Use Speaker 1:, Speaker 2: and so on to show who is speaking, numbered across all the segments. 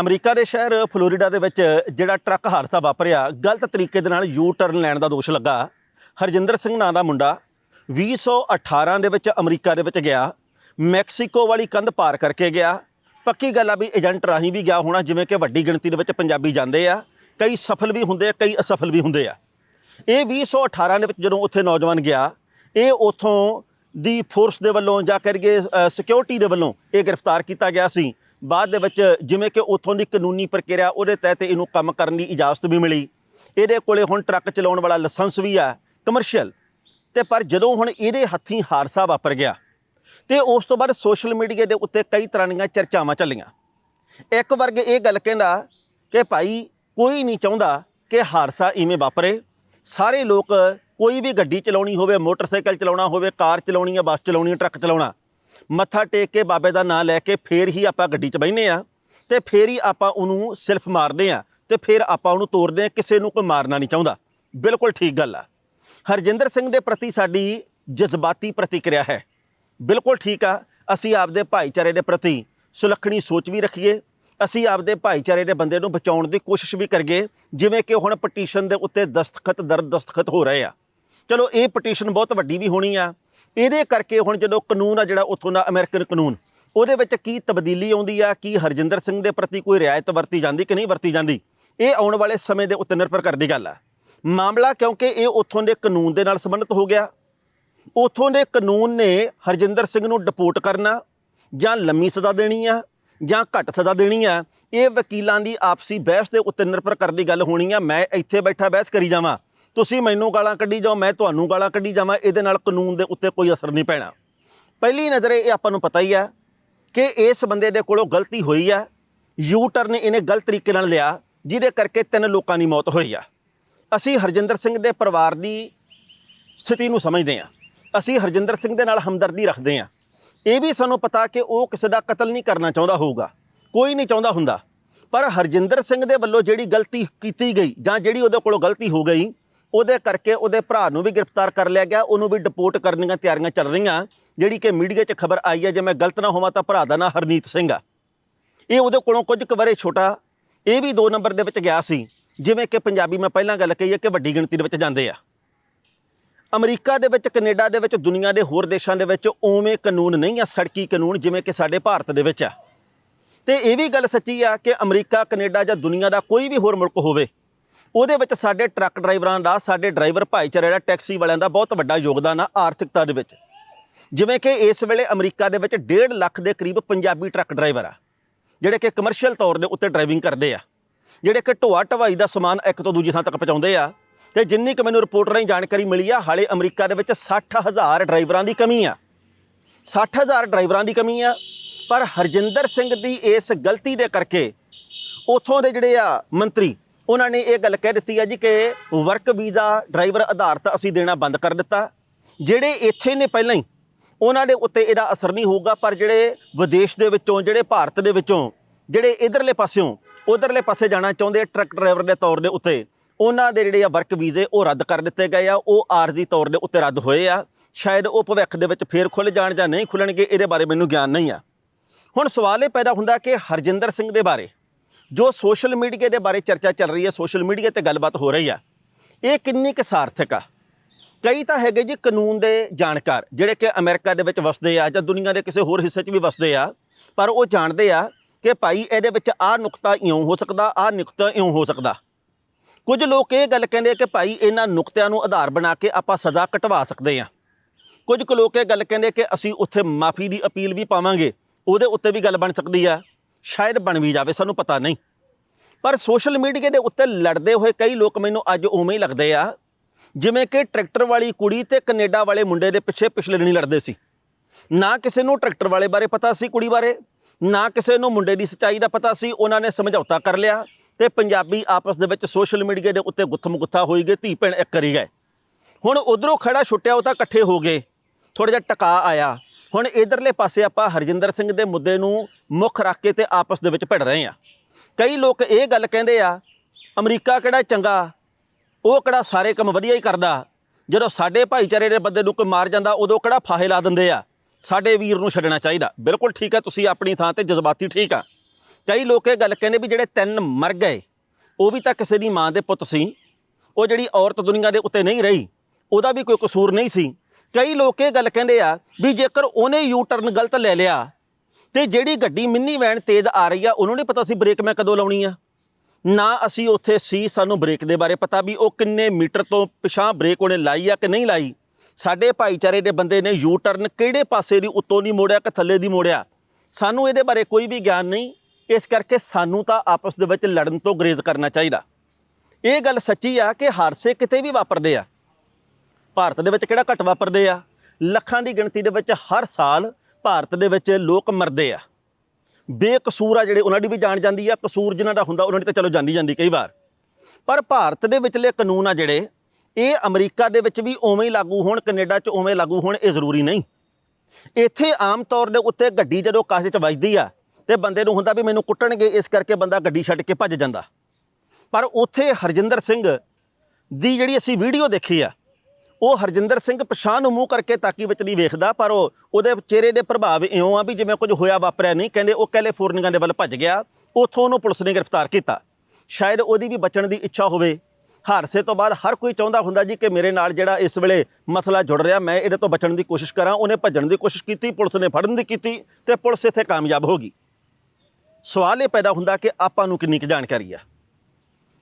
Speaker 1: America ਦੇ ਸ਼ਹਿਰ Florida ਦੇ ਵਿੱਚ ਜਿਹੜਾ ਟਰੱਕ ਹਾਦਸਾ ਵਾਪਰਿਆ, ਗਲਤ ਤਰੀਕੇ ਦੇ ਨਾਲ ਯੂ ਟਰਨ ਲੈਣ ਦਾ ਦੋਸ਼ ਲੱਗਾ। ਹਰਜਿੰਦਰ ਸਿੰਘ ਨਾਂ ਦਾ ਮੁੰਡਾ 2018 ਦੇ ਵਿੱਚ ਅਮਰੀਕਾ ਦੇ ਵਿੱਚ ਗਿਆ, ਮੈਕਸੀਕੋ ਵਾਲੀ ਕੰਧ ਪਾਰ ਕਰਕੇ ਗਿਆ। ਪੱਕੀ ਗੱਲ ਆ ਵੀ ਏਜੰਟ ਰਾਹੀਂ ਵੀ ਗਿਆ ਹੋਣਾ, ਜਿਵੇਂ ਕਿ ਵੱਡੀ ਗਿਣਤੀ ਦੇ ਵਿੱਚ ਪੰਜਾਬੀ ਜਾਂਦੇ ਆ। ਕਈ ਸਫਲ ਵੀ ਹੁੰਦੇ ਆ, ਕਈ ਅਸਫਲ ਵੀ ਹੁੰਦੇ ਆ। ਇਹ 2018 ਦੇ ਵਿੱਚ ਜਦੋਂ ਉੱਥੇ ਨੌਜਵਾਨ ਗਿਆ, ਇਹ ਉਥੋਂ ਦੀ ਫੋਰਸ ਦੇ ਵੱਲੋਂ ਜਾਂ ਕਰੀਏ ਸਿਕਿਉਰਿਟੀ ਦੇ ਵੱਲੋਂ ਇਹ ਗ੍ਰਿਫਤਾਰ ਕੀਤਾ ਗਿਆ ਸੀ। ਬਾਅਦ ਦੇ ਵਿੱਚ ਜਿਵੇਂ ਕਿ ਉਥੋਂ ਦੀ ਕਾਨੂੰਨੀ ਪ੍ਰਕਿਰਿਆ, ਉਹਦੇ ਤਹਿਤ ਇਹਨੂੰ ਕੰਮ ਕਰਨ ਦੀ ਇਜਾਜ਼ਤ ਵੀ ਮਿਲੀ। ਇਹਦੇ ਕੋਲੇ ਹੁਣ ਟਰੱਕ ਚਲਾਉਣ ਵਾਲਾ ਲਾਇਸੈਂਸ ਵੀ ਆ ਕਮਰਸ਼ੀਅਲ ਤੇ ਪਰ ਜਦੋਂ ਹੁਣ ਇਹਦੇ ਹੱਥੀਂ ਹਾਦਸਾ ਵਾਪਰ ਗਿਆ, ਤੇ ਉਸ ਤੋਂ ਬਾਅਦ ਸੋਸ਼ਲ ਮੀਡੀਆ ਦੇ ਉੱਤੇ ਕਈ ਤਰ੍ਹਾਂ ਦੀਆਂ ਚਰਚਾਵਾਂ ਚੱਲੀਆਂ। ਇੱਕ ਵਰਗ ਇਹ ਗੱਲ ਕਹਿੰਦਾ ਕਿ ਭਾਈ, ਕੋਈ ਨਹੀਂ ਚਾਹੁੰਦਾ ਕਿ ਹਾਦਸਾ ਇਵੇਂ ਵਾਪਰੇ। ਸਾਰੇ ਲੋਕ ਕੋਈ ਵੀ ਗੱਡੀ ਚਲਾਉਣੀ ਹੋਵੇ, ਮੋਟਰਸਾਈਕਲ ਚਲਾਉਣਾ ਹੋਵੇ, ਕਾਰ ਚਲਾਉਣੀ ਹੈ ਬੱਸ ਚਲਾਉਣੀ ਹੈ ਟਰੱਕ ਚਲਾਉਣਾ ਮੱਥਾ ਟੇਕ ਕੇ ਬਾਬੇ ਦਾ ਨਾਂ ਲੈ ਕੇ ਫੇਰ ਹੀ ਆਪਾਂ ਗੱਡੀ 'ਚ ਬਹਿੰਦੇ ਆ ਤੇ ਫੇਰ ਹੀ ਆਪਾਂ ਉਹਨੂੰ ਸਿਲਫ ਮਾਰਦੇ ਆ ਤੇ ਫਿਰ ਆਪਾਂ ਉਹਨੂੰ ਤੋੜਦੇ ਆ ਕਿਸੇ ਨੂੰ ਕੋਈ ਮਾਰਨਾ ਨਹੀਂ ਚਾਹੁੰਦਾ। ਬਿਲਕੁਲ ਠੀਕ ਗੱਲ ਆ। ਹਰਜਿੰਦਰ ਸਿੰਘ ਦੇ ਪ੍ਰਤੀ ਸਾਡੀ ਜਜ਼ਬਾਤੀ ਪ੍ਰਤੀਕਿਰਿਆ ਹੈ। ਬਿਲਕੁਲ ਠੀਕ ਆ। ਅਸੀਂ ਆਪਦੇ ਭਾਈਚਾਰੇ ਦੇ ਪ੍ਰਤੀ ਸੁਲੱਖਣੀ ਸੋਚ ਵੀ ਰੱਖੀਏ। ਅਸੀਂ ਆਪਦੇ ਭਾਈਚਾਰੇ ਦੇ ਬੰਦੇ ਨੂੰ ਬਚਾਉਣ ਦੀ ਕੋਸ਼ਿਸ਼ ਵੀ ਕਰੀਏ, ਜਿਵੇਂ ਕਿ ਹੁਣ ਪਟੀਸ਼ਨ ਦੇ ਉੱਤੇ ਦਸਤਖਤ ਦਰ ਦਸਤਖਤ ਹੋ ਰਹੇ ਆ। ਚਲੋ, ਇਹ ਪਟੀਸ਼ਨ ਬਹੁਤ ਵੱਡੀ ਵੀ ਹੋਣੀ ਆ। ਇਹਦੇ ਕਰਕੇ ਹੁਣ ਜਦੋਂ ਕਾਨੂੰਨ ਆ ਜਿਹੜਾ ਉੱਥੋਂ ਦਾ ਅਮਰੀਕਨ ਕਾਨੂੰਨ, ਉਹਦੇ ਵਿੱਚ ਕੀ ਤਬਦੀਲੀ ਆਉਂਦੀ ਆ, ਕੀ ਹਰਜਿੰਦਰ ਸਿੰਘ ਦੇ ਪ੍ਰਤੀ ਕੋਈ ਰਿਆਇਤ ਵਰਤੀ ਜਾਂਦੀ ਕਿ ਨਹੀਂ ਵਰਤੀ ਜਾਂਦੀ, ਇਹ ਆਉਣ ਵਾਲੇ ਸਮੇਂ ਦੇ ਉੱਤੇ ਨਿਰਭਰ ਕਰਦੀ ਗੱਲ ਆ। ਮਾਮਲਾ ਕਿਉਂਕਿ ਇਹ ਉੱਥੋਂ ਦੇ ਕਾਨੂੰਨ ਦੇ ਨਾਲ ਸੰਬੰਧਿਤ ਹੋ ਗਿਆ। ਉੱਥੋਂ ਦੇ ਕਾਨੂੰਨ ਨੇ ਹਰਜਿੰਦਰ ਸਿੰਘ ਨੂੰ ਡਿਪੋਰਟ ਕਰਨਾ, ਜਾਂ ਲੰਮੀ ਸਜ਼ਾ ਦੇਣੀ ਆ, ਜਾਂ ਘੱਟ ਸਜ਼ਾ ਦੇਣੀ ਆ, ਇਹ ਵਕੀਲਾਂ ਦੀ ਆਪਸੀ ਬਹਿਸ ਦੇ ਉੱਤੇ ਨਿਰਭਰ ਕਰਦੀ ਗੱਲ ਹੋਣੀ ਆ। ਮੈਂ ਇੱਥੇ ਬੈਠਾ ਬਹਿਸ ਕਰੀ ਜਾਵਾਂ। ਤੁਸੀਂ ਮੈਨੂੰ ਗਾਲਾਂ ਕੱਢੀ ਜਾਓ, ਮੈਂ ਤੁਹਾਨੂੰ ਗਾਲਾਂ ਕੱਢੀ ਜਾਵਾਂ, ਇਹਦੇ ਨਾਲ ਕਾਨੂੰਨ ਦੇ ਉੱਤੇ ਕੋਈ ਅਸਰ ਨਹੀਂ ਪੈਣਾ। ਪਹਿਲੀ ਨਜ਼ਰੇ ਇਹ ਆਪਾਂ ਨੂੰ ਪਤਾ ਹੀ ਆ ਕਿ ਇਸ ਬੰਦੇ ਦੇ ਕੋਲੋਂ ਗਲਤੀ ਹੋਈ ਆ ਯੂ ਟਰਨ ਇਹਨੇ ਗਲਤ ਤਰੀਕੇ ਨਾਲ ਲਿਆ, ਜਿਹਦੇ ਕਰਕੇ ਤਿੰਨ ਲੋਕਾਂ ਦੀ ਮੌਤ ਹੋਈ ਆ। ਅਸੀਂ ਹਰਜਿੰਦਰ ਸਿੰਘ ਦੇ ਪਰਿਵਾਰ ਦੀ ਸਥਿਤੀ ਨੂੰ ਸਮਝਦੇ ਹਾਂ ਅਸੀਂ ਹਰਜਿੰਦਰ ਸਿੰਘ ਦੇ ਨਾਲ ਹਮਦਰਦੀ ਰੱਖਦੇ ਹਾਂ ਇਹ ਵੀ ਸਾਨੂੰ ਪਤਾ ਕਿ ਉਹ ਕਿਸੇ ਦਾ ਕਤਲ ਨਹੀਂ ਕਰਨਾ ਚਾਹੁੰਦਾ ਹੋਊਗਾ, ਕੋਈ ਨਹੀਂ ਚਾਹੁੰਦਾ ਹੁੰਦਾ। ਪਰ ਹਰਜਿੰਦਰ ਸਿੰਘ ਦੇ ਵੱਲੋਂ ਜਿਹੜੀ ਗਲਤੀ ਕੀਤੀ ਗਈ ਜਾਂ ਜਿਹੜੀ ਉਹਦੇ ਕੋਲੋਂ ਗਲਤੀ ਹੋ ਗਈ ਉਹਦੇ ਕਰਕੇ ਉਹਦੇ ਭਰਾ ਨੂੰ ਵੀ ਗ੍ਰਿਫਤਾਰ ਕਰ ਲਿਆ ਗਿਆ, ਉਹਨੂੰ ਵੀ ਡਿਪੋਰਟ ਕਰਨ ਦੀਆਂ ਤਿਆਰੀਆਂ ਚੱਲ ਰਹੀਆਂ, ਜਿਹੜੀ ਕਿ ਮੀਡੀਆ 'ਚ ਖਬਰ ਆਈ ਹੈ, ਜੇ ਮੈਂ ਗਲਤ ਨਾ ਹੋਵਾਂ ਤਾਂ ਭਰਾ ਦਾ ਨਾਂ ਹਰਨੀਤ ਸਿੰਘ ਆ। ਇਹ ਉਹਦੇ ਕੋਲੋਂ ਕੁਝ ਕੁ ਵਰੇ ਛੋਟਾ, ਇਹ ਵੀ 2 ਨੰਬਰ ਦੇ ਵਿੱਚ ਗਿਆ ਸੀ, ਜਿਵੇਂ ਕਿ ਪੰਜਾਬੀ ਮੈਂ ਪਹਿਲਾਂ ਗੱਲ ਕਹੀ ਹੈ ਕਿ ਵੱਡੀ ਗਿਣਤੀ ਦੇ ਵਿੱਚ ਜਾਂਦੇ ਆ। ਅਮਰੀਕਾ ਦੇ ਵਿੱਚ, ਕੈਨੇਡਾ ਦੇ ਵਿੱਚ, ਦੁਨੀਆ ਦੇ ਹੋਰ ਦੇਸ਼ਾਂ ਦੇ ਵਿੱਚ ਉਵੇਂ ਕਾਨੂੰਨ ਨਹੀਂ ਆ, ਸੜਕੀ ਕਾਨੂੰਨ ਜਿਵੇਂ ਕਿ ਸਾਡੇ ਭਾਰਤ ਦੇ ਵਿੱਚ ਆ। ਤੇ ਇਹ ਵੀ ਗੱਲ ਸੱਚੀ ਆ ਕਿ ਅਮਰੀਕਾ, ਕੈਨੇਡਾ ਜਾਂ ਦੁਨੀਆ ਦਾ ਕੋਈ ਵੀ ਹੋਰ ਮੁਲਕ ਹੋਵੇ ਉਹਦੇ ਵਿੱਚ ਸਾਡੇ ਟਰੱਕ ਡਰਾਈਵਰਾਂ ਦਾ, ਸਾਡੇ ਡਰਾਈਵਰ ਭਾਈਚਾਰੇ ਦਾ, ਟੈਕਸੀ ਵਾਲਿਆਂ ਦਾ ਬਹੁਤ ਵੱਡਾ ਯੋਗਦਾਨ ਆ ਆਰਥਿਕਤਾ ਦੇ ਵਿੱਚ। ਜਿਵੇਂ ਕਿ ਇਸ ਵੇਲੇ ਅਮਰੀਕਾ ਦੇ ਵਿੱਚ 1.5 ਲੱਖ ਦੇ ਕਰੀਬ ਪੰਜਾਬੀ ਟਰੱਕ ਡਰਾਈਵਰ ਆ, ਜਿਹੜੇ ਕਿ ਕਮਰਸ਼ੀਅਲ ਤੌਰ ਦੇ ਉੱਤੇ ਡਰਾਈਵਿੰਗ ਕਰਦੇ ਆ। ਜਿਹੜੇ ਕਿ ਢੋਆ ਢਵਾਈ ਦਾ ਸਮਾਨ ਇੱਕ ਤੋਂ ਦੂਜੀ ਥਾਂ ਤੱਕ ਪਹੁੰਚਾਉਂਦੇ ਆ। ਤੇ ਜਿੰਨੀ ਕੁ ਮੈਨੂੰ ਰਿਪੋਰਟ ਰਾਹੀਂ ਜਾਣਕਾਰੀ ਮਿਲੀ ਆ, ਹਾਲੇ ਅਮਰੀਕਾ ਦੇ ਵਿੱਚ 60000 ਡਰਾਈਵਰਾਂ ਦੀ ਕਮੀ ਆ। 60000 ਡਰਾਈਵਰਾਂ ਦੀ ਕਮੀ ਆ, ਪਰ ਹਰਜਿੰਦਰ ਸਿੰਘ ਦੀ ਇਸ ਗਲਤੀ ਦੇ ਕਰਕੇ ਉਥੋਂ ਦੇ ਜਿਹੜੇ ਆ ਮੰਤਰੀ ਉਹਨਾਂ ਨੇ ਇਹ ਗੱਲ ਕਹਿ ਦਿੱਤੀ ਆ ਜੀ ਕਿ ਵਰਕ ਵੀਜ਼ਾ ਡਰਾਈਵਰ ਆਧਾਰਿਤ ਅਸੀਂ ਦੇਣਾ ਬੰਦ ਕਰ ਦਿੱਤਾ। ਜਿਹੜੇ ਇੱਥੇ ਨੇ ਪਹਿਲਾਂ ਹੀ, ਉਹਨਾਂ ਦੇ ਉੱਤੇ ਇਹਦਾ ਅਸਰ ਨਹੀਂ ਹੋਊਗਾ, ਪਰ ਜਿਹੜੇ ਵਿਦੇਸ਼ ਦੇ ਵਿੱਚੋਂ, ਜਿਹੜੇ ਭਾਰਤ ਦੇ ਵਿੱਚੋਂ, ਜਿਹੜੇ ਇਧਰਲੇ ਪਾਸਿਓਂ, ਉਧਰਲੇ ਪਾਸੇ ਜਾਣਾ ਚਾਹੁੰਦੇ ਆ ਟਰੱਕ ਡਰਾਈਵਰ ਦੇ ਤੌਰ ਦੇ ਉੱਤੇ, ਉਹਨਾਂ ਦੇ ਜਿਹੜੇ ਆ ਵਰਕ ਵੀਜ਼ੇ ਉਹ ਰੱਦ ਕਰ ਦਿੱਤੇ ਗਏ ਆ, ਉਹ ਆਰਜ਼ੀ ਤੌਰ ਦੇ ਉੱਤੇ ਰੱਦ ਹੋਏ ਆ। ਸ਼ਾਇਦ ਉਹ ਭਵਿੱਖ ਦੇ ਵਿੱਚ ਫੇਰ ਖੁੱਲ ਜਾਣ ਜਾਂ ਨਹੀਂ ਖੁੱਲਣਗੇ ਇਹਦੇ ਬਾਰੇ ਮੈਨੂੰ ਗਿਆਨ ਨਹੀਂ ਆ। ਹੁਣ ਸਵਾਲ ਇਹ ਪੈਦਾ ਹੁੰਦਾ ਕਿ ਹਰਜਿੰਦਰ ਸਿੰਘ ਦੇ ਬਾਰੇ ਜੋ ਸੋਸ਼ਲ ਮੀਡੀਆ ਦੇ ਬਾਰੇ ਚਰਚਾ ਚੱਲ ਰਹੀ ਹੈ, ਸੋਸ਼ਲ ਮੀਡੀਆ ਤੇ ਗੱਲਬਾਤ ਹੋ ਰਹੀ ਆ, ਇਹ ਕਿੰਨੀ ਕੁ ਸਾਰਥਕ ਆ? ਕਈ ਤਾਂ ਹੈਗੇ ਜੀ ਕਾਨੂੰਨ ਦੇ ਜਾਣਕਾਰ, ਜਿਹੜੇ ਕਿ ਅਮਰੀਕਾ ਦੇ ਵਿੱਚ ਵਸਦੇ ਆ ਜਾਂ ਦੁਨੀਆ ਦੇ ਕਿਸੇ ਹੋਰ ਹਿੱਸੇ 'ਚ ਵੀ ਵਸਦੇ ਆ, ਪਰ ਉਹ ਜਾਣਦੇ ਆ ਕਿ ਭਾਈ ਇਹਦੇ ਵਿੱਚ ਆਹ ਨੁਕਤਾ ਇਉਂ ਹੋ ਸਕਦਾ, ਆਹ ਨੁਕਤਾ ਇਉਂ ਹੋ ਸਕਦਾ। ਕੁਝ ਲੋਕ ਇਹ ਗੱਲ ਕਹਿੰਦੇ ਕਿ ਭਾਈ ਇਹਨਾਂ ਨੁਕਤਿਆਂ ਨੂੰ ਆਧਾਰ ਬਣਾ ਕੇ ਆਪਾਂ ਸਜ਼ਾ ਕਟਵਾ ਸਕਦੇ ਆ। ਕੁਝ ਕੁ ਲੋਕ ਇਹ ਗੱਲ ਕਹਿੰਦੇ ਕਿ ਅਸੀਂ ਉੱਥੇ ਮਾਫੀ ਦੀ ਅਪੀਲ ਵੀ ਪਾਵਾਂਗੇ, ਉਹਦੇ ਉੱਤੇ ਵੀ ਗੱਲ ਬਣ ਸਕਦੀ ਆ। ਸ਼ਾਇਦ ਬਣ ਵੀ ਜਾਵੇ, ਸਾਨੂੰ ਪਤਾ ਨਹੀਂ। ਪਰ ਸੋਸ਼ਲ ਮੀਡੀਆ ਦੇ ਉੱਤੇ ਲੜਦੇ ਹੋਏ ਕਈ ਲੋਕ ਮੈਨੂੰ ਅੱਜ ਉਵੇਂ ਹੀ ਲੱਗਦੇ ਆ, ਜਿਵੇਂ ਕਿ ਟਰੈਕਟਰ ਵਾਲੀ ਕੁੜੀ ਤੇ ਕੈਨੇਡਾ ਵਾਲੇ ਮੁੰਡੇ ਦੇ ਪਿੱਛੇ ਪਿਛਲੇ ਨਹੀਂ ਲੜਦੇ ਸੀ। ਨਾ ਕਿਸੇ ਨੂੰ ਟਰੈਕਟਰ ਵਾਲੇ ਬਾਰੇ ਪਤਾ ਸੀ ਕੁੜੀ ਬਾਰੇ, ਨਾ ਕਿਸੇ ਨੂੰ ਮੁੰਡੇ ਦੀ ਸੱਚਾਈ ਦਾ ਪਤਾ ਸੀ, ਉਹਨਾਂ ਨੇ ਸਮਝੌਤਾ ਕਰ ਲਿਆ ਤੇ ਪੰਜਾਬੀ ਆਪਸ ਦੇ ਵਿੱਚ ਸੋਸ਼ਲ ਮੀਡੀਆ ਦੇ ਉੱਤੇ ਗੁੱਥਮ ਗੁੱਥਾ ਹੋਈ ਗਏ ਧੀ ਭੈਣ ਇੱਕ ਕਰੀ ਗਏ। ਹੁਣ ਉਧਰੋਂ ਖੜਾ ਛੁੱਟਿਆ ਉਹ ਤਾਂ ਇਕੱਠੇ ਹੋ ਗਏ ਥੋੜਾ ਜਿਹਾ ਟਕਾ ਆਇਆ। ਹੁਣ ਇਧਰਲੇ ਪਾਸੇ ਆਪਾਂ ਹਰਜਿੰਦਰ ਸਿੰਘ ਦੇ ਮੁੱਦੇ ਨੂੰ ਮੁੱਖ ਰੱਖ ਕੇ ਤੇ ਆਪਸ ਦੇ ਵਿੱਚ ਭਿੜ ਰਹੇ ਆ ਕਈ ਲੋਕ ਇਹ ਗੱਲ ਕਹਿੰਦੇ ਆ, ਅਮਰੀਕਾ ਕਿਹੜਾ ਚੰਗਾ, ਉਹ ਕਿਹੜਾ ਸਾਰੇ ਕੰਮ ਵਧੀਆ ਹੀ ਕਰਦਾ। ਜਦੋਂ ਸਾਡੇ ਭਾਈਚਾਰੇ ਦੇ ਬੰਦੇ ਨੂੰ ਕੋਈ ਮਾਰ ਜਾਂਦਾ, ਉਦੋਂ ਕਿਹੜਾ ਫਾਹੇ ਲਾ ਦਿੰਦੇ ਆ? ਸਾਡੇ ਵੀਰ ਨੂੰ ਛੱਡਣਾ ਚਾਹੀਦਾ। ਬਿਲਕੁਲ ਠੀਕ ਹੈ, ਤੁਸੀਂ ਆਪਣੀ ਥਾਂ ਤੇ ਜਜ਼ਬਾਤੀ ਠੀਕ ਆ। ਕਈ ਲੋਕ ਇਹ ਗੱਲ ਕਹਿੰਦੇ ਵੀ ਜਿਹੜੇ ਤਿੰਨ ਮਰ ਗਏ, ਉਹ ਵੀ ਤਾਂ ਕਿਸੇ ਦੀ ਮਾਂ ਦੇ ਪੁੱਤ ਸੀ। ਉਹ ਜਿਹੜੀ ਔਰਤ ਦੁਨੀਆ ਦੇ ਉੱਤੇ ਨਹੀਂ ਰਹੀ, ਉਹਦਾ ਵੀ ਕੋਈ ਕਸੂਰ ਨਹੀਂ ਸੀ। ਕਈ ਲੋਕ ਇਹ ਗੱਲ ਕਹਿੰਦੇ ਆ ਵੀ ਜੇਕਰ ਉਹਨੇ ਯੂ ਟਰਨ ਗਲਤ ਲੈ ਲਿਆ ਤੇ ਜਿਹੜੀ ਗੱਡੀ ਮਿੰਨੀ ਵੈਨ ਤੇਜ਼ ਆ ਰਹੀ ਆ, ਉਹਨਾਂ ਨੇ ਪਤਾ ਸੀ ਬ੍ਰੇਕ ਮੈਂ ਕਦੋਂ ਲਾਉਣੀ ਆ। ਨਾ ਅਸੀਂ ਉੱਥੇ ਸੀ, ਸਾਨੂੰ ਬ੍ਰੇਕ ਦੇ ਬਾਰੇ ਪਤਾ ਵੀ ਉਹ ਕਿੰਨੇ ਮੀਟਰ ਤੋਂ ਪਿਛਾਂ ਬ੍ਰੇਕ ਉਹਨੇ ਲਾਈ ਆ ਕਿ ਨਹੀਂ ਲਾਈ। ਸਾਡੇ ਭਾਈਚਾਰੇ ਦੇ ਬੰਦੇ ਨੇ ਯੂ ਟਰਨ ਕਿਹੜੇ ਪਾਸੇ ਦੀ ਉੱਤੋਂ ਦੀ ਮੋੜਿਆ ਕਿ ਥੱਲੇ ਦੀ ਮੋੜਿਆ? ਸਾਨੂੰ ਇਹਦੇ ਬਾਰੇ ਕੋਈ ਵੀ ਗਿਆਨ ਨਹੀਂ। ਇਸ ਕਰਕੇ ਸਾਨੂੰ ਤਾਂ ਆਪਸ ਦੇ ਵਿੱਚ ਲੜਨ ਤੋਂ ਗਰੇਜ਼ ਕਰਨਾ ਚਾਹੀਦਾ। ਇਹ ਗੱਲ ਸੱਚੀ ਆ ਕਿ ਹਾਦਸੇ ਕਿਤੇ ਵੀ ਵਾਪਰਦੇ ਆ। ਭਾਰਤ ਦੇ ਵਿੱਚ ਕਿਹੜਾ ਘੱਟ ਵਾਪਰਦੇ ਆ? ਲੱਖਾਂ ਦੀ ਗਿਣਤੀ ਦੇ ਵਿੱਚ ਹਰ ਸਾਲ ਭਾਰਤ ਦੇ ਵਿੱਚ ਲੋਕ ਮਰਦੇ ਆ। ਬੇਕਸੂਰ ਆ ਜਿਹੜੇ, ਉਹਨਾਂ ਦੀ ਵੀ ਜਾਣ ਜਾਂਦੀ ਆ। ਕਸੂਰ ਜਿਨ੍ਹਾਂ ਦਾ ਹੁੰਦਾ, ਉਹਨਾਂ ਦੀ ਤਾਂ ਚਲੋ ਜਾਂਦੀ ਜਾਂਦੀ ਕਈ ਵਾਰ। ਪਰ ਭਾਰਤ ਦੇ ਵਿਚਲੇ ਕਾਨੂੰਨ ਆ ਜਿਹੜੇ, ਇਹ ਅਮਰੀਕਾ ਦੇ ਵਿੱਚ ਵੀ ਉਵੇਂ ਹੀ ਲਾਗੂ ਹੋਣ, ਕੈਨੇਡਾ 'ਚ ਉਵੇਂ ਲਾਗੂ ਹੋਣ, ਇਹ ਜ਼ਰੂਰੀ ਨਹੀਂ। ਇੱਥੇ ਆਮ ਤੌਰ ਦੇ ਉੱਤੇ ਗੱਡੀ ਜਦੋਂ ਕਾਸੇ 'ਚ ਵੱਜਦੀ ਆ, ਤੇ ਬੰਦੇ ਨੂੰ ਹੁੰਦਾ ਵੀ ਮੈਨੂੰ ਕੁੱਟਣਗੇ, ਇਸ ਕਰਕੇ ਬੰਦਾ ਗੱਡੀ ਛੱਡ ਕੇ ਭੱਜ ਜਾਂਦਾ। ਪਰ ਉੱਥੇ ਹਰਜਿੰਦਰ ਸਿੰਘ ਦੀ ਜਿਹੜੀ ਅਸੀਂ ਵੀਡੀਓ ਦੇਖੀ ਆ ਉਹ ਹਰਜਿੰਦਰ ਸਿੰਘ ਪਛਾਣ ਨੂੰ ਮੂੰਹ ਕਰਕੇ ਤਾਕੀ ਵਿੱਚ ਨਹੀਂ ਵੇਖਦਾ, ਪਰ ਉਹ ਉਹਦੇ ਚਿਹਰੇ ਦੇ ਪ੍ਰਭਾਵ ਇਉਂ ਆ ਵੀ ਜਿਵੇਂ ਕੁਝ ਹੋਇਆ ਵਾਪਰਿਆ ਨਹੀਂ, ਕਹਿੰਦੇ ਉਹ ਕੈਲੀਫੋਰਨੀਆ ਦੇ ਵੱਲ ਭੱਜ ਗਿਆ, ਉੱਥੋਂ ਉਹਨੂੰ ਪੁਲਿਸ ਨੇ ਗ੍ਰਿਫਤਾਰ ਕੀਤਾ। ਸ਼ਾਇਦ ਉਹਦੀ ਵੀ ਬਚਣ ਦੀ ਇੱਛਾ ਹੋਵੇ। ਹਾਦਸੇ ਤੋਂ ਬਾਅਦ ਹਰ ਕੋਈ ਚਾਹੁੰਦਾ ਹੁੰਦਾ ਜੀ ਕਿ ਮੇਰੇ ਨਾਲ ਜਿਹੜਾ ਇਸ ਵੇਲੇ ਮਸਲਾ ਜੁੜ ਰਿਹਾ, ਮੈਂ ਇਹਦੇ ਤੋਂ ਬਚਣ ਦੀ ਕੋਸ਼ਿਸ਼ ਕਰਾਂ। ਉਹਨੇ ਭੱਜਣ ਦੀ ਕੋਸ਼ਿਸ਼ ਕੀਤੀ, ਪੁਲਿਸ ਨੇ ਫੜਨ ਦੀ ਕੀਤੀ ਤੇ ਪੁਲਿਸ ਇੱਥੇ ਕਾਮਯਾਬ ਹੋ ਗਈ। ਸਵਾਲ ਇਹ ਪੈਦਾ ਹੁੰਦਾ ਕਿ ਆਪਾਂ ਨੂੰ ਕਿੰਨੀ ਕੁ ਜਾਣਕਾਰੀ ਆ?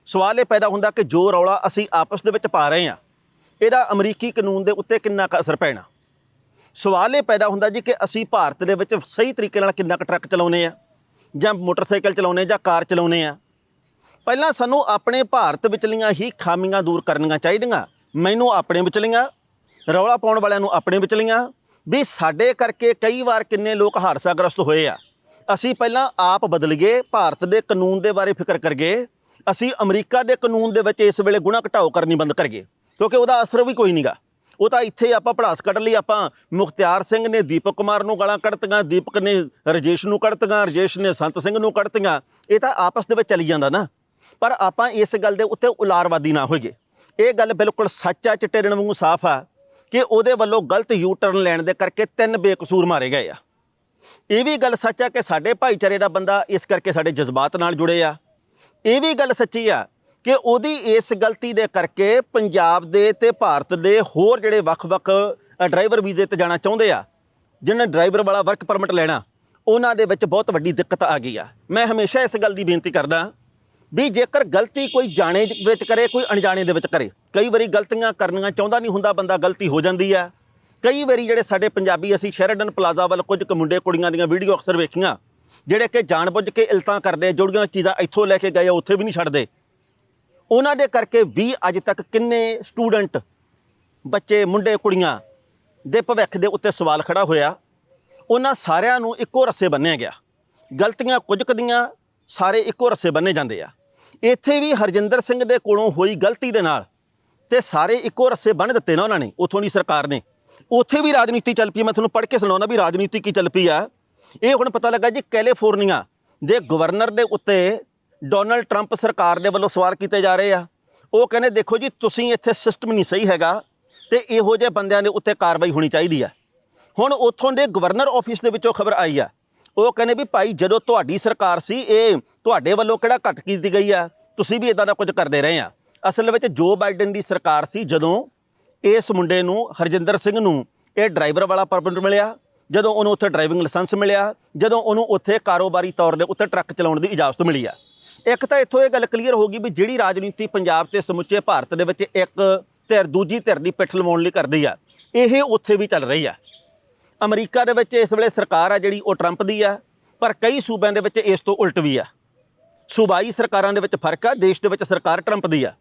Speaker 1: ਸਵਾਲ ਇਹ ਪੈਦਾ ਹੁੰਦਾ ਕਿ ਜੋ ਰੌਲਾ ਅਸੀਂ ਆਪਸ ਦੇ ਵਿੱਚ ਪਾ ਰਹੇ ਹਾਂ ਇਹਦਾ ਅਮਰੀਕੀ ਕਾਨੂੰਨ ਦੇ ਉੱਤੇ ਕਿੰਨਾ ਕੁ ਅਸਰ ਪੈਣਾ? ਸਵਾਲ ਇਹ ਪੈਦਾ ਹੁੰਦਾ ਜੀ ਕਿ ਅਸੀਂ ਭਾਰਤ ਦੇ ਵਿੱਚ ਸਹੀ ਤਰੀਕੇ ਨਾਲ ਕਿੰਨਾ ਕੁ ਟਰੱਕ ਚਲਾਉਨੇ ਆ ਜਾਂ ਮੋਟਰਸਾਈਕਲ ਚਲਾਉਨੇ ਜਾਂ ਕਾਰ ਚਲਾਉਨੇ ਆ ਪਹਿਲਾਂ ਸਾਨੂੰ ਆਪਣੇ ਭਾਰਤ ਵਿਚਲੀਆਂ ਹੀ ਖਾਮੀਆਂ ਦੂਰ ਕਰਨੀਆਂ ਚਾਹੀਦੀਆਂ। ਮੈਨੂੰ ਆਪਣੇ ਵਿਚਲੀਆਂ, ਰੌਲਾ ਪਾਉਣ ਵਾਲਿਆਂ ਨੂੰ ਆਪਣੇ ਵਿਚਲੀਆਂ। ਵੀ ਸਾਡੇ ਕਰਕੇ ਕਈ ਵਾਰ ਕਿੰਨੇ ਲੋਕ ਹਾਦਸਾਗ੍ਰਸਤ ਹੋਏ ਆ। ਅਸੀਂ ਪਹਿਲਾਂ ਆਪ ਬਦਲੀਏ ਭਾਰਤ ਦੇ ਕਾਨੂੰਨ ਦੇ ਬਾਰੇ ਫਿਕਰ ਕਰੀਏ ਅਸੀਂ ਅਮਰੀਕਾ ਦੇ ਕਾਨੂੰਨ ਦੇ ਵਿੱਚ ਇਸ ਵੇਲੇ ਗੁਣਾ ਘਟਾਓ ਕਰਨੀ ਬੰਦ ਕਰੀਏ ਕਿਉਂਕਿ ਉਹਦਾ ਅਸਰ ਵੀ ਕੋਈ ਨਹੀਂਗਾ ਉਹ ਤਾਂ ਇੱਥੇ ਆਪਾਂ ਪੜਾਸ ਕੱਢ ਲਈ, ਆਪਾਂ ਮੁਖਤਿਆਰ ਸਿੰਘ ਨੇ ਦੀਪਕ ਕੁਮਾਰ ਨੂੰ ਗਾਲਾਂ ਕੱਢਤੀਆਂ, ਦੀਪਕ ਨੇ ਰਜੇਸ਼ ਨੂੰ ਕੱਢਤੀਆਂ, ਰਜੇਸ਼ ਨੇ ਸੰਤ ਸਿੰਘ ਨੂੰ ਕੱਢਤੀਆਂ। ਇਹ ਤਾਂ ਆਪਸ ਦੇ ਵਿੱਚ ਚੱਲੀ ਜਾਂਦਾ ਨਾ। ਪਰ ਆਪਾਂ ਇਸ ਗੱਲ ਦੇ ਉੱਤੇ ਉਲਾਰਵਾਦੀ ਨਾ ਹੋਈਏ। ਇਹ ਗੱਲ ਬਿਲਕੁਲ ਸੱਚ ਆ ਚਿੱਟੇ ਦਿਨ ਵਾਂਗੂ ਸਾਫ਼ ਆ ਕਿ ਉਹਦੇ ਵੱਲੋਂ ਗਲਤ ਯੂ ਟਰਨ ਲੈਣ ਦੇ ਕਰਕੇ ਤਿੰਨ ਬੇਕਸੂਰ ਮਾਰੇ ਗਏ ਆ। ਇਹ ਵੀ ਗੱਲ ਸੱਚ ਆ ਕਿ ਸਾਡੇ ਭਾਈਚਾਰੇ ਦਾ ਬੰਦਾ ਇਸ ਕਰਕੇ ਸਾਡੇ ਜਜ਼ਬਾਤ ਨਾਲ ਜੁੜੇ ਆ। ਇਹ ਵੀ ਗੱਲ ਸੱਚੀ ਆ ਕਿ ਉਹਦੀ ਇਸ ਗਲਤੀ ਦੇ ਕਰਕੇ ਪੰਜਾਬ ਦੇ ਤੇ ਭਾਰਤ ਦੇ ਹੋਰ ਜਿਹੜੇ ਵੱਖ-ਵੱਖ ਡਰਾਈਵਰ ਵੀਜ਼ੇ ਤੇ ਜਾਣਾ ਚਾਹੁੰਦੇ ਆ, ਜਿਹਨਾਂ ਡਰਾਈਵਰ ਵਾਲਾ ਵਰਕ ਪਰਮਿਟ ਲੈਣਾ, ਉਹਨਾਂ ਦੇ ਵਿੱਚ ਬਹੁਤ ਵੱਡੀ ਦਿੱਕਤ ਆ ਗਈ ਆ। ਮੈਂ ਹਮੇਸ਼ਾ ਇਸ ਗੱਲ ਦੀ ਬੇਨਤੀ ਕਰਦਾ ਵੀ ਜੇਕਰ ਗਲਤੀ ਕੋਈ ਜਾਣੇ ਵਿੱਚ ਕਰੇ, ਕੋਈ ਅਣਜਾਣੇ ਦੇ ਵਿੱਚ ਕਰੇ, ਕਈ ਵਾਰੀ ਗਲਤੀਆਂ ਕਰਨੀਆਂ ਚਾਹੁੰਦਾ ਨਹੀਂ ਹੁੰਦਾ, ਬੰਦਾ ਗਲਤੀ ਹੋ ਜਾਂਦੀ ਆ। ਕਈ ਵਾਰੀ ਜਿਹੜੇ ਸਾਡੇ ਪੰਜਾਬੀ ਅਸੀਂ ਸ਼ੈਰਡਨ ਪਲਾਜ਼ਾ ਵੱਲ ਕੁਝ ਕੁ ਮੁੰਡੇ ਕੁੜੀਆਂ ਦੀਆਂ ਵੀਡੀਓ ਅਕਸਰ ਵੇਖੀਆਂ, ਜਿਹੜੇ ਕਿ ਜਾਣਬੁੱਝ ਕੇ ਇਲਤਾਂ ਕਰਦੇ ਜਿਹੜੀਆਂ ਚੀਜ਼ਾਂ ਇੱਥੋਂ ਲੈ ਕੇ ਗਏ ਆ, ਉੱਥੇ ਵੀ ਨਹੀਂ ਛੱਡਦੇ। ਉਹਨਾਂ ਦੇ ਕਰਕੇ ਵੀ ਅੱਜ ਤੱਕ ਕਿੰਨੇ ਸਟੂਡੈਂਟ ਬੱਚੇ, ਮੁੰਡੇ, ਕੁੜੀਆਂ ਦੇ ਭਵਿੱਖ ਦੇ ਉੱਤੇ ਸਵਾਲ ਖੜਾ ਹੋਇਆ। ਉਹਨਾਂ ਸਾਰਿਆਂ ਨੂੰ ਇੱਕੋ ਰੱਸੇ ਬੰਨਿਆ ਗਿਆ। ਗਲਤੀਆਂ ਕੁਝ ਕਦੀਆਂ ਸਾਰੇ ਇੱਕੋ ਰੱਸੇ ਬੰਨੇ ਜਾਂਦੇ ਆ। ਇੱਥੇ ਵੀ ਹਰਜਿੰਦਰ ਸਿੰਘ ਦੇ ਕੋਲੋਂ ਹੋਈ ਗਲਤੀ ਦੇ ਨਾਲ ਤੇ ਸਾਰੇ ਇੱਕੋ ਰੱਸੇ ਬੰਨ ਦਿੱਤੇ ਨਾ ਉਹਨਾਂ ਨੇ, ਉਥੋਂ ਦੀ ਸਰਕਾਰ ਨੇ। ਉੱਥੇ ਵੀ ਰਾਜਨੀਤੀ ਚੱਲ ਪਈ, ਮੈਂ ਤੁਹਾਨੂੰ ਪੜ੍ਹ ਕੇ ਸੁਣਾਉਣਾ ਵੀ ਰਾਜਨੀਤੀ ਕੀ ਚੱਲ ਪਈ ਆ। ਇਹ ਹੁਣ ਪਤਾ ਲੱਗਾ ਜੀ ਕੈਲੀਫੋਰਨੀਆ ਦੇ ਗਵਰਨਰ ਦੇ ਉੱਤੇ ਡੋਨਲਡ ਟਰੰਪ ਸਰਕਾਰ ਦੇ ਵੱਲੋਂ ਸਵਾਲ ਕੀਤੇ ਜਾ ਰਹੇ ਆ। ਉਹ ਕਹਿੰਦੇ, ਦੇਖੋ ਜੀ, ਤੁਸੀਂ ਇੱਥੇ ਸਿਸਟਮ ਨਹੀਂ ਸਹੀ ਹੈਗਾ ਤੇ ਇਹੋ ਜਿਹੇ ਬੰਦਿਆਂ ਦੇ ਉੱਤੇ ਕਾਰਵਾਈ ਹੋਣੀ ਚਾਹੀਦੀ ਆ। ਹੁਣ ਉੱਥੋਂ ਦੇ ਗਵਰਨਰ ਆਫਿਸ ਦੇ ਵਿੱਚੋਂ ਖਬਰ ਆਈ ਆ। ਉਹ ਕਹਿੰਦੇ ਵੀ, ਭਾਈ, ਜਦੋਂ ਤੁਹਾਡੀ ਸਰਕਾਰ ਸੀ, ਇਹ ਤੁਹਾਡੇ ਵੱਲੋਂ ਕਿਹੜਾ ਘੱਟ ਕੀਤੀ ਗਈ ਆ? ਤੁਸੀਂ ਵੀ ਇਦਾਂ ਦਾ ਕੁਝ ਕਰਦੇ ਰਹੇ ਆ। ਅਸਲ ਵਿੱਚ ਜੋ ਬਾਈਡਨ ਦੀ ਸਰਕਾਰ ਸੀ, ਜਦੋਂ ਇਸ ਮੁੰਡੇ ਨੂੰ, ਹਰਜਿੰਦਰ ਸਿੰਘ ਨੂੰ ਇਹ ਡਰਾਈਵਰ ਵਾਲਾ ਪਰਮਿਟ ਮਿਲਿਆ, ਜਦੋਂ ਉਹਨੂੰ ਉੱਥੇ ਡਰਾਈਵਿੰਗ ਲਾਇਸੈਂਸ ਮਿਲਿਆ, ਜਦੋਂ ਉਹਨੂੰ ਉੱਥੇ ਕਾਰੋਬਾਰੀ ਤੌਰ ਦੇ ਉੱਤੇ ਟਰੱਕ ਚਲਾਉਣ ਦੀ ਇਜਾਜ਼ਤ ਮਿਲੀ ਆ। ਇੱਕ ਤਾਂ ਇੱਥੋਂ ਇਹ ਗੱਲ ਕਲੀਅਰ ਹੋ ਗਈ ਵੀ ਜਿਹੜੀ ਰਾਜਨੀਤੀ ਪੰਜਾਬ ਤੇ ਸਮੁੱਚੇ ਭਾਰਤ ਦੇ ਵਿੱਚ ਇੱਕ ਧਿਰ, ਦੂਜੀ ਧਿਰ ਦੀ ਪਿੱਠ ਲਵਾਉਣ ਲਈ ਕਰਦੀ ਆ, ਇਹ ਉੱਥੇ ਵੀ ਚੱਲ ਰਹੀ ਆ। ਅਮਰੀਕਾ ਦੇ ਵਿੱਚ ਇਸ ਵੇਲੇ ਸਰਕਾਰ ਆ ਜਿਹੜੀ, ਉਹ ਟਰੰਪ ਦੀ ਆ, ਪਰ ਕਈ ਸੂਬਿਆਂ ਦੇ ਵਿੱਚ ਇਸ ਤੋਂ ਉਲਟ ਵੀ ਆ। ਸੂਬਾਈ ਸਰਕਾਰਾਂ ਦੇ ਵਿੱਚ ਫ਼ਰਕ ਆ, ਦੇਸ਼ ਦੇ ਵਿੱਚ ਸਰਕਾਰ ਟਰੰਪ ਦੀ ਆ।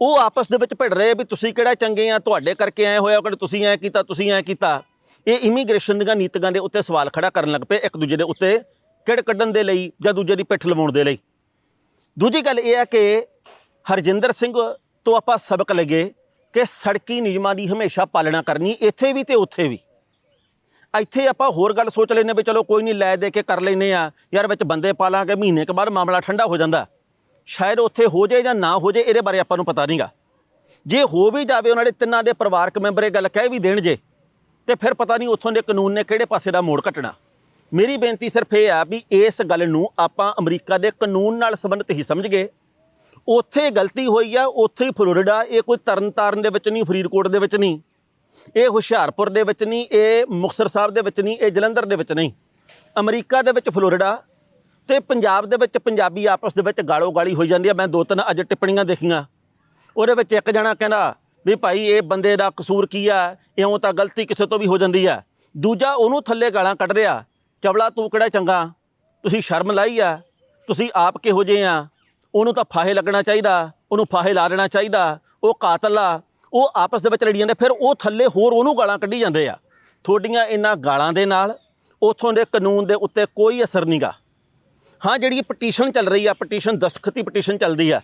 Speaker 1: ਉਹ ਆਪਸ ਦੇ ਵਿੱਚ ਭਿੜ ਰਹੇ ਵੀ ਤੁਸੀਂ ਕਿਹੜਾ ਚੰਗੇ ਆ, ਤੁਹਾਡੇ ਕਰਕੇ ਐ ਹੋਇਆ ਕਿ ਤੁਸੀਂ ਐ ਕੀਤਾ, ਤੁਸੀਂ ਐ ਕੀਤਾ। ਇਹ ਇਮੀਗ੍ਰੇਸ਼ਨ ਦੀਆਂ ਨੀਤੀਆਂ ਦੇ ਉੱਤੇ ਸਵਾਲ ਖੜਾ ਕਰਨ ਲੱਗ ਪਏ ਇੱਕ ਦੂਜੇ ਦੇ ਉੱਤੇ ਕਿਹੜ ਕੱਢਣ ਦੇ ਲਈ ਜਾਂ ਦੂਜੇ ਦੀ ਪਿੱਠ ਲਵਾਉਣ ਦੇ ਲਈ। ਦੂਜੀ ਗੱਲ ਇਹ ਹੈ ਕਿ ਹਰਜਿੰਦਰ ਸਿੰਘ ਤੋਂ ਆਪਾਂ ਸਬਕ ਲਈਏ ਕਿ ਸੜਕੀ ਨਿਯਮਾਂ ਦੀ ਹਮੇਸ਼ਾ ਪਾਲਣਾ ਕਰਨੀ, ਇੱਥੇ ਵੀ ਤੇ ਉੱਥੇ ਵੀ। ਇੱਥੇ ਆਪਾਂ ਹੋਰ ਗੱਲ ਸੋਚ ਲੈਨੇ ਵੀ ਚਲੋ ਕੋਈ ਨਹੀਂ ਲੈ ਦੇ ਕੇ ਕਰ ਲੈਨੇ ਆ ਯਾਰ ਵਿੱਚ ਬੰਦੇ ਪਾ ਲਾਂਗੇ, ਮਹੀਨੇ ਕੇ ਬਾਅਦ ਮਾਮਲਾ ਠੰਡਾ ਹੋ ਜਾਂਦਾ। ਸ਼ਾਇਦ ਉੱਥੇ ਹੋ ਜਾਏ ਜਾਂ ਨਾ ਹੋ ਜਾਏ, ਇਹਦੇ ਬਾਰੇ ਆਪਾਂ ਨੂੰ ਪਤਾ ਨਹੀਂਗਾ। ਜੇ ਹੋ ਵੀ ਜਾਵੇ, ਉਹਨਾਂ ਦੇ ਤਿੰਨਾਂ ਦੇ ਪਰਿਵਾਰਕ ਮੈਂਬਰ ਇਹ ਗੱਲ ਕਹਿ ਵੀ ਦੇਣ ਜੇ ਤੇ ਫਿਰ ਪਤਾ ਨਹੀਂ ਉੱਥੋਂ ਦੇ ਕਾਨੂੰਨ ਨੇ ਕਿਹੜੇ ਪਾਸੇ ਦਾ ਮੋੜ ਕੱਟਣਾ ਮੇਰੀ ਬੇਨਤੀ ਸਿਰਫ ਇਹ ਆ ਵੀ ਇਸ ਗੱਲ ਨੂੰ ਆਪਾਂ ਅਮਰੀਕਾ ਦੇ ਕਾਨੂੰਨ ਨਾਲ ਸੰਬੰਧਿਤ ਹੀ ਸਮਝ ਗਏ। ਉੱਥੇ ਗਲਤੀ ਹੋਈ ਆ, ਉੱਥੇ ਹੀ ਫਲੋਰੀਡਾ, ਇਹ ਕੋਈ ਤਰਨਤਾਰਨ ਦੇ ਵਿੱਚ ਨਹੀਂ, ਫਰੀਦਕੋਟ ਦੇ ਵਿੱਚ ਨਹੀਂ। ਇਹ ਹੁਸ਼ਿਆਰਪੁਰ ਦੇ ਵਿੱਚ ਨਹੀਂ, ਇਹ ਮੁਕਤਸਰ ਸਾਹਿਬ ਦੇ ਵਿੱਚ ਨਹੀਂ, ਇਹ ਜਲੰਧਰ ਦੇ ਵਿੱਚ ਨਹੀਂ। ਅਮਰੀਕਾ ਦੇ ਵਿੱਚ ਫਲੋਰੀਡਾ ਤੇ ਪੰਜਾਬ ਦੇ ਵਿੱਚ ਪੰਜਾਬੀ ਆਪਸ ਦੇ ਵਿੱਚ ਗਾਲੋ ਗਾਲੀ ਹੋਈ ਜਾਂਦੀ ਆ। ਮੈਂ ਦੋ ਤਿੰਨ ਅੱਜ ਟਿੱਪਣੀਆਂ ਦੇਖੀਆਂ। ਉਹਦੇ ਵਿੱਚ ਇੱਕ ਜਣਾ ਕਹਿੰਦਾ ਵੀ ਭਾਈ ਇਹ ਬੰਦੇ ਦਾ ਕਸੂਰ ਕੀ ਆ? ਇਉਂ ਤਾਂ ਗਲਤੀ ਕਿਸੇ ਤੋਂ ਵੀ ਹੋ ਜਾਂਦੀ ਆ। ਦੂਜਾ ਉਹਨੂੰ ਥੱਲੇ ਗਾਲਾਂ ਕੱਢ ਰਿਹਾ। ਚਵਲਾ ਤੂੰ ਕਿਹੜਾ ਚੰਗਾ? ਤੁਸੀਂ ਸ਼ਰਮ ਲਾਈ ਆ? ਤੁਸੀਂ ਆਪ ਕਿਹੋ ਜਿਹੇ ਆ? ਉਹਨੂੰ ਤਾਂ ਫਾਹੇ ਲੱਗਣਾ ਚਾਹੀਦਾ, ਉਹਨੂੰ ਫਾਹੇ ਲਾ ਦੇਣਾ ਚਾਹੀਦਾ, ਉਹ ਕਾਤਲ ਆ, ਉਹ ਆਪਸ ਦੇ ਵਿੱਚ ਲੜੀ ਜਾਂਦੇ ਫਿਰ ਉਹ ਥੱਲੇ ਹੋਰ ਉਹਨੂੰ ਗਾਲਾਂ ਕੱਢੀ ਜਾਂਦੇ ਆ। ਤੁਹਾਡੀਆਂ ਇਹਨਾਂ ਗਾਲਾਂ ਦੇ ਨਾਲ ਉਥੋਂ ਦੇ ਕਾਨੂੰਨ ਦੇ ਉੱਤੇ ਕੋਈ ਅਸਰ ਨਹੀਂਗਾ ਹਾਂ, ਜਿਹੜੀ ਪਟੀਸ਼ਨ ਚੱਲ ਰਹੀ ਆ, ਪਟੀਸ਼ਨ ਦਸਤਖਤੀ ਪਟੀਸ਼ਨ ਚੱਲਦੀ ਆ,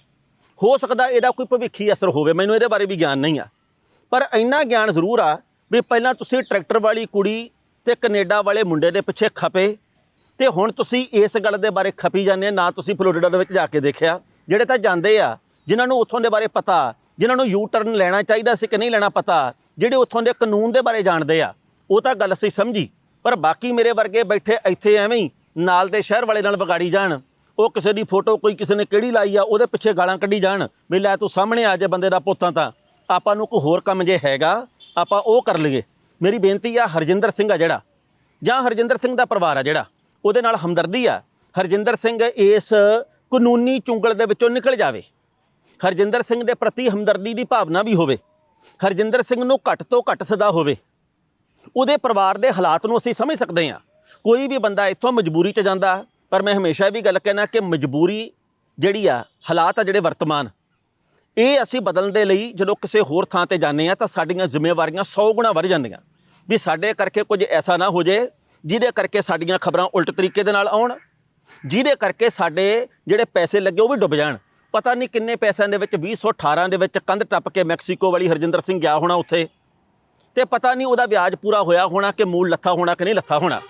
Speaker 1: ਹੋ ਸਕਦਾ ਇਹਦਾ ਕੋਈ ਭਵਿੱਖੀ ਅਸਰ ਹੋਵੇ, ਮੈਨੂੰ ਇਹਦੇ ਬਾਰੇ ਵੀ ਗਿਆਨ ਨਹੀਂ ਆ। ਪਰ ਇੰਨਾ ਗਿਆਨ ਜ਼ਰੂਰ ਆ ਵੀ ਪਹਿਲਾਂ ਤੁਸੀਂ ਟਰੈਕਟਰ ਵਾਲੀ ਕੁੜੀ ਤੇ ਕੈਨੇਡਾ ਵਾਲੇ ਮੁੰਡੇ ਦੇ ਪਿੱਛੇ ਖਪੇ। ਤੇ ਹੁਣ ਤੁਸੀਂ ਇਸ ਗੱਲ ਦੇ ਬਾਰੇ ਖਪੀ ਜਾਂਦੇ ਨਾ ਤੁਸੀਂ ਫਲੋਰੀਡਾ ਦੇ ਵਿੱਚ ਜਾ ਕੇ ਦੇਖਿਆ। ਜਿਹੜੇ ਤਾਂ ਜਾਂਦੇ ਆ, ਜਿਨ੍ਹਾਂ ਨੂੰ ਉੱਥੋਂ ਦੇ ਬਾਰੇ ਪਤਾ, ਜਿਨ੍ਹਾਂ ਨੂੰ ਯੂ ਟਰਨ ਲੈਣਾ ਚਾਹੀਦਾ ਸੀ ਕਿ ਨਹੀਂ ਲੈਣਾ ਪਤਾ, ਜਿਹੜੇ ਉੱਥੋਂ ਦੇ ਕਾਨੂੰਨ ਦੇ ਬਾਰੇ ਜਾਣਦੇ ਆ, ਉਹ ਤਾਂ ਗੱਲ ਅਸੀਂ ਸਮਝੀ। ਪਰ ਬਾਕੀ ਮੇਰੇ ਵਰਗੇ ਬੈਠੇ ਇੱਥੇ ਐਵੇਂ ਹੀ, ਨਾਲ ਦੇ ਸ਼ਹਿਰ ਵਾਲੇ ਨਾਲ ਵਿਗਾੜੀ ਜਾਣ। ਉਹ ਕਿਸੇ ਦੀ ਫੋਟੋ ਕੋਈ ਕਿਸੇ ਨੇ ਕਿਹੜੀ ਲਾਈ ਆ, ਉਹਦੇ ਪਿੱਛੇ ਗਾਲਾਂ ਕੱਢੀ ਜਾਣ। ਵੀ ਲੈ ਤੂੰ ਸਾਹਮਣੇ ਆ ਜੇ ਬੰਦੇ ਦਾ ਪੁੱਤਾਂ ਤਾਂ। ਆਪਾਂ ਨੂੰ ਕੋਈ ਹੋਰ ਕੰਮ ਜੇ ਹੈਗਾ, ਆਪਾਂ ਉਹ ਕਰ ਲਈਏ। ਮੇਰੀ ਬੇਨਤੀ ਆ ਹਰਜਿੰਦਰ ਸਿੰਘ ਆ ਜਿਹੜਾ, ਜਾਂ ਹਰਜਿੰਦਰ ਸਿੰਘ ਦਾ ਪਰਿਵਾਰ ਆ ਜਿਹੜਾ, ਉਹਦੇ ਨਾਲ ਹਮਦਰਦੀ ਆ, ਹਰਜਿੰਦਰ ਸਿੰਘ ਇਸ ਕਾਨੂੰਨੀ ਚੁੰਗਲ ਦੇ ਵਿੱਚੋਂ ਨਿਕਲ ਜਾਵੇ। ਹਰਜਿੰਦਰ ਸਿੰਘ ਦੇ ਪ੍ਰਤੀ ਹਮਦਰਦੀ ਦੀ ਭਾਵਨਾ ਵੀ ਹੋਵੇ, ਹਰਜਿੰਦਰ ਸਿੰਘ ਨੂੰ ਘੱਟ ਤੋਂ ਘੱਟ ਸਦਾ ਹੋਵੇ। ਉਹਦੇ ਪਰਿਵਾਰ ਦੇ ਹਾਲਾਤ ਨੂੰ ਅਸੀਂ ਸਮਝ ਸਕਦੇ ਹਾਂ। ਕੋਈ ਵੀ ਬੰਦਾ ਇੱਥੋਂ ਮਜਬੂਰੀ 'ਚ ਜਾਂਦਾ, ਪਰ ਮੈਂ ਹਮੇਸ਼ਾ ਵੀ ਗੱਲ ਕਹਿਣਾ ਕਿ ਮਜਬੂਰੀ ਜਿਹੜੀ ਆ, ਹਾਲਾਤ ਆ ਜਿਹੜੇ ਵਰਤਮਾਨ, ਇਹ ਅਸੀਂ ਬਦਲਣ ਦੇ ਲਈ ਜਦੋਂ ਕਿਸੇ ਹੋਰ ਥਾਂ ਤੇ ਜਾਂਦੇ ਆ ਤਾਂ ਸਾਡੀਆਂ ਜ਼ਿੰਮੇਵਾਰੀਆਂ 100 ਗੁਣਾ ਵੱਧ ਜਾਂਦੀਆਂ। ਵੀ ਸਾਡੇ ਕਰਕੇ ਕੁਝ ਐਸਾ ਨਾ ਹੋ ਜੇ, ਜਿਹਦੇ ਕਰਕੇ ਸਾਡੀਆਂ ਖਬਰਾਂ ਉਲਟ ਤਰੀਕੇ ਦੇ ਨਾਲ ਆਉਣ, ਜਿਹਦੇ ਕਰਕੇ ਸਾਡੇ ਜਿਹੜੇ ਪੈਸੇ ਲੱਗੇ ਉਹ ਵੀ ਡੁੱਬ ਜਾਣ। ਪਤਾ ਨਹੀਂ ਕਿੰਨੇ ਪੈਸਿਆਂ ਦੇ ਵਿੱਚ 2018 ਦੇ ਵਿੱਚ ਕੰਧ ਟੱਪ ਕੇ ਮੈਕਸੀਕੋ ਵਾਲੀ ਹਰਜਿੰਦਰ ਸਿੰਘ ਗਿਆ ਹੋਣਾ ਉੱਥੇ। ਤੇ ਪਤਾ ਨਹੀਂ ਉਹਦਾ ਵਿਆਜ ਪੂਰਾ ਹੋਇਆ ਹੋਣਾ ਕਿ ਮੂਲ ਲੱਥਾ ਹੋਣਾ ਕਿ ਨਹੀਂ ਲੱਥਾ ਹੋਣਾ।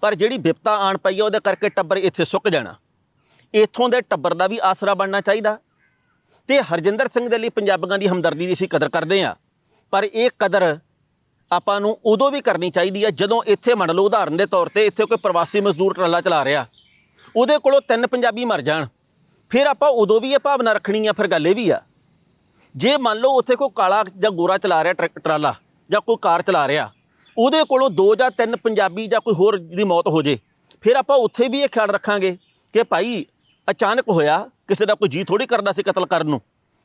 Speaker 1: ਪਰ ਜਿਹੜੀ ਵਿਪਤਾ ਆਣ ਪਈ ਆ, ਉਹਦੇ ਕਰਕੇ ਟੱਬਰ ਇੱਥੇ ਸੁੱਕ ਜਾਣਾ। ਇੱਥੋਂ ਦੇ ਟੱਬਰ ਦਾ ਵੀ ਆਸਰਾ ਬਣਨਾ ਚਾਹੀਦਾ। ਤੇ ਹਰਜਿੰਦਰ ਸਿੰਘ ਦੇ ਲਈ ਪੰਜਾਬੀਆਂ ਦੀ ਹਮਦਰਦੀ ਦੀ ਅਸੀਂ ਕਦਰ ਕਰਦੇ ਆ ਪਰ ਇਹ ਕਦਰ ਆਪਾਂ ਨੂੰ ਉਦੋਂ ਵੀ ਕਰਨੀ ਚਾਹੀਦੀ ਹੈ ਜਦੋਂ ਇੱਥੇ ਮੰਨ ਲਓ ਉਦਾਹਰਨ ਦੇ ਤੌਰ ਤੇ ਇੱਥੇ ਕੋਈ ਪ੍ਰਵਾਸੀ ਮਜ਼ਦੂਰ ਟਰਾਲਾ ਚਲਾ ਰਿਹਾ, ਉਹਦੇ ਕੋਲੋਂ ਤਿੰਨ ਪੰਜਾਬੀ ਮਰ ਜਾਣ, ਫਿਰ ਆਪਾਂ ਉਦੋਂ ਵੀ ਇਹ ਭਾਵਨਾ ਰੱਖਣੀ ਆ, ਫਿਰ ਗੱਲ ਇਹ ਵੀ ਆ। ਜੇ ਮੰਨ ਲਓ ਉੱਥੇ ਕੋਈ ਕਾਲਾ ਜਾਂ ਗੋਰਾ ਚਲਾ ਰਿਹਾ ਟਰੈਕ, ਟਰਾਲਾ ਜਾਂ ਕੋਈ ਕਾਰ ਚਲਾ ਰਿਹਾ, ਉਹਦੇ ਕੋਲੋਂ ਦੋ ਜਾਂ ਤਿੰਨ ਪੰਜਾਬੀ ਜਾਂ ਕੋਈ ਹੋਰ ਦੀ ਮੌਤ ਹੋ ਜੇ, ਫਿਰ ਆਪਾਂ ਉੱਥੇ ਵੀ ਇਹ ਖਿਆਲ ਰੱਖਾਂਗੇ ਕਿ ਭਾਈ ਅਚਾਨਕ ਹੋਇਆ, ਕਿਸੇ ਦਾ ਕੋਈ ਜੀ ਥੋੜੀ ਕਰਦਾ ਸੀ ਕਤਲ ਕਰਨ ਨੂੰ,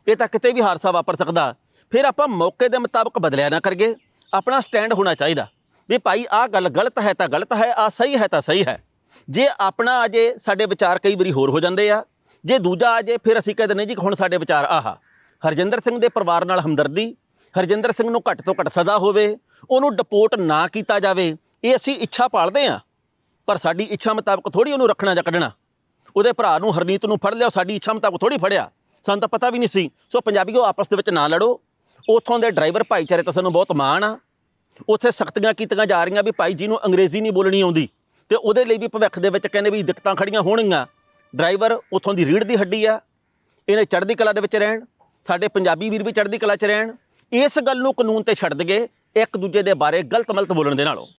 Speaker 1: ਇਹ ਤਾਂ ਕਿਤੇ ਵੀ ਹਾਦਸਾ ਵਾਪਰ ਸਕਦਾ। ਫਿਰ ਆਪਾਂ ਮੌਕੇ ਦੇ ਮੁਤਾਬਕ ਬਦਲਿਆ ਨਾ ਕਰਗੇ ਆਪਣਾ ਸਟੈਂਡ ਹੋਣਾ ਚਾਹੀਦਾ। ਵੀ ਭਾਈ, ਆਹ ਗੱਲ ਗਲਤ ਹੈ ਤਾਂ ਗਲਤ ਹੈ ਆ ਸਹੀ ਹੈ ਤਾਂ ਸਹੀ ਹੈ। ਜੇ ਆਪਣਾ ਅਜੇ ਸਾਡੇ ਵਿਚਾਰ ਕਈ ਵਾਰੀ ਹੋਰ ਹੋ ਜਾਂਦੇ ਆ, ਜੇ ਦੂਜਾ ਅਜੇ ਫਿਰ ਅਸੀਂ ਕਹਿੰਦੇ ਨਹੀਂ ਜੀ ਹੁਣ ਸਾਡੇ ਵਿਚਾਰ ਆਹਾ ਹਰਜਿੰਦਰ ਸਿੰਘ ਦੇ ਪਰਿਵਾਰ ਨਾਲ ਹਮਦਰਦੀ, ਹਰਜਿੰਦਰ ਸਿੰਘ ਨੂੰ ਘੱਟ ਤੋਂ ਘੱਟ ਸਜ਼ਾ ਹੋਵੇ, ਉਹਨੂੰ ਡਿਪੋਰਟ ਨਾ ਕੀਤਾ ਜਾਵੇ, ਇਹ ਅਸੀਂ ਇੱਛਾ ਪਾਲਦੇ ਆ ਪਰ ਸਾਡੀ ਇੱਛਾ ਮੁਤਾਬਕ ਥੋੜੀ ਉਹਨੂੰ ਰੱਖਣਾ ਜਾਂ ਕੱਢਣਾ। ਉਹਦੇ ਭਰਾ ਨੂੰ ਹਰਨੀਤ ਨੂੰ ਫੜ ਲਿਆ, ਸਾਡੀ ਇੱਛਾ ਮੁਤਾਬਕ ਥੋੜੀ ਫੜਿਆ। ਸਾਨੂੰ ਤਾਂ ਪਤਾ ਵੀ ਨਹੀਂ ਸੀ। ਸੋ ਪੰਜਾਬੀਓ, ਆਪਸ ਦੇ ਵਿੱਚ ਨਾ ਲੜੋ। ਉਥੋਂ ਦੇ ਡਰਾਈਵਰ ਭਾਈਚਾਰੇ ਤਾਂ ਸਾਨੂੰ ਬਹੁਤ ਮਾਣ ਆ। ਉੱਥੇ ਸਖਤੀਆਂ ਕੀਤੀਆਂ ਜਾ ਰਹੀਆਂ ਵੀ ਭਾਈ ਜੀ ਨੂੰ ਅੰਗਰੇਜ਼ੀ ਨਹੀਂ ਬੋਲਣੀ ਆਉਂਦੀ। ਤੇ ਉਹਦੇ ਲਈ ਵੀ ਭਵਿੱਖ ਦੇ ਵਿੱਚ ਕਹਿੰਦੇ ਵੀ ਦਿੱਕਤਾਂ ਖੜੀਆਂ ਹੋਣਗੀਆਂ। ਡਰਾਈਵਰ ਉਥੋਂ ਦੀ ਰੀੜ ਦੀ ਹੱਡੀ ਆ। ਇਹਨੇ ਚੜ੍ਹਦੀ ਕਲਾ ਦੇ ਵਿੱਚ ਰਹਿਣ। ਸਾਡੇ ਪੰਜਾਬੀ ਵੀਰ ਵੀ ਚੜ੍ਹਦੀ ਕਲਾ 'ਚ ਰਹਿਣ। ਇਸ ਗੱਲ ਨੂੰ ਕਾਨੂੰਨ ਤੇ ਛੱਡ ਦਗੇ ਇੱਕ ਦੂਜੇ ਦੇ ਬਾਰੇ ਗਲਤ ਮਲਤ ਬੋਲਣ ਦੇ ਨਾਲੋਂ।